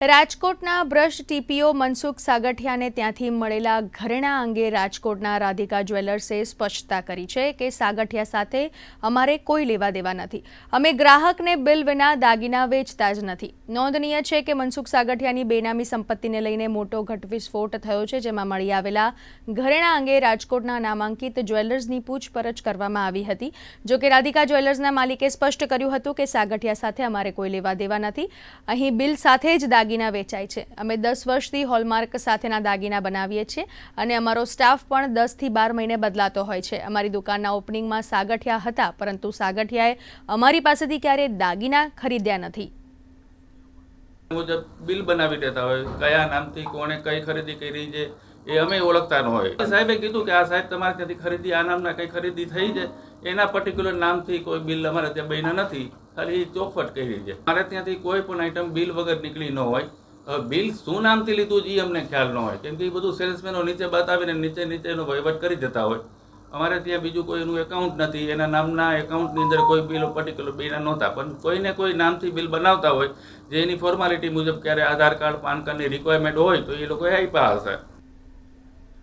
રાજકોટના brush TPO Mansukh સાગઠિયાને ત્યાંથી મળેલા ઘરેણા અંગે રાજકોટના રાધિકા જ્વેલર્સે સ્પષ્ટતા કરી છે કે સાગઠિયા સાથે અમારે કોઈ લેવા દેવા નથી. અમે ગ્રાહકને બિલ વિના દાગીના વેચતા જ નથી. નોંધનીય છે કે મનસુખ સાગઠિયાની બેનામી સંપત્તિને લઈને મોટો ઘટવિસ્ફોટ થયો છે, જેમાં મળી આવેલા ઘરેણા અંગે રાજકોટના નામાંકિત જ્વેલર્સની પૂછપરછ કરવામાં આવી હતી. જો કે રાધિકા જ્વેલર્સના માલિકે સ્પષ્ટ કર્યું હતું કે સાગઠિયા સાથે અમારે કોઈ લેવા દેવા નથી. અહીં બિલ સાથે જ દાગીના વેચાય છે. અમે દસ વર્ષથી હોલમાર્ક સાથેના દાગીના બનાવીએ છીએ અને અમારો સ્ટાફ પણ દસથી બાર મહિને બદલાતો હોય છે. અમારી દુકાનના ઓપનિંગમાં સાગઠિયા હતા, પરંતુ સાગઠિયાએ અમારી પાસેથી ક્યારેય દાગીના ખરીદ્યા નથી. મુજબ બિલ બનાવી દેતા હોય, કયા નામથી, કોણે કઈ ખરીદી કરી છે, એ અમે ઓળખતા ન હોય. સાહેબે કીધું કે આ સાહેબ તમારે ત્યાંથી ખરીદી, આ નામના કઈ ખરીદી થઈ છે. એના પર્ટિક્યુલર નામથી કોઈ બિલ અમારે ત્યાં બન્યા નથી. ખાલી ચોખવટ કરી છે. મારે ત્યાંથી કોઈ પણ આઈટમ બિલ વગર નીકળી ન હોય. બિલ શું નામથી લીધું એ અમને ખ્યાલ ન હોય. કેમ કે એ બધું સેલ્સમેનો નીચે બતાવીને નીચે નીચેનો વહીવટ કરી દેતા હોય. અમારે ત્યાં બીજું કોઈ એનું એકાઉન્ટ નથી. એના નામના એકાઉન્ટની અંદર કોઈ બિલ પર્ટિક્યુલર બિલ નહોતા. પણ કોઈને કોઈ નામથી બિલ બનાવતા હોય, જે એની ફોર્માલિટી મુજબ ક્યારે આધાર કાર્ડ, પાન કાર્ડની રિક્વાયરમેન્ટ હોય તો એ લોકોએ આપ્યા હશે.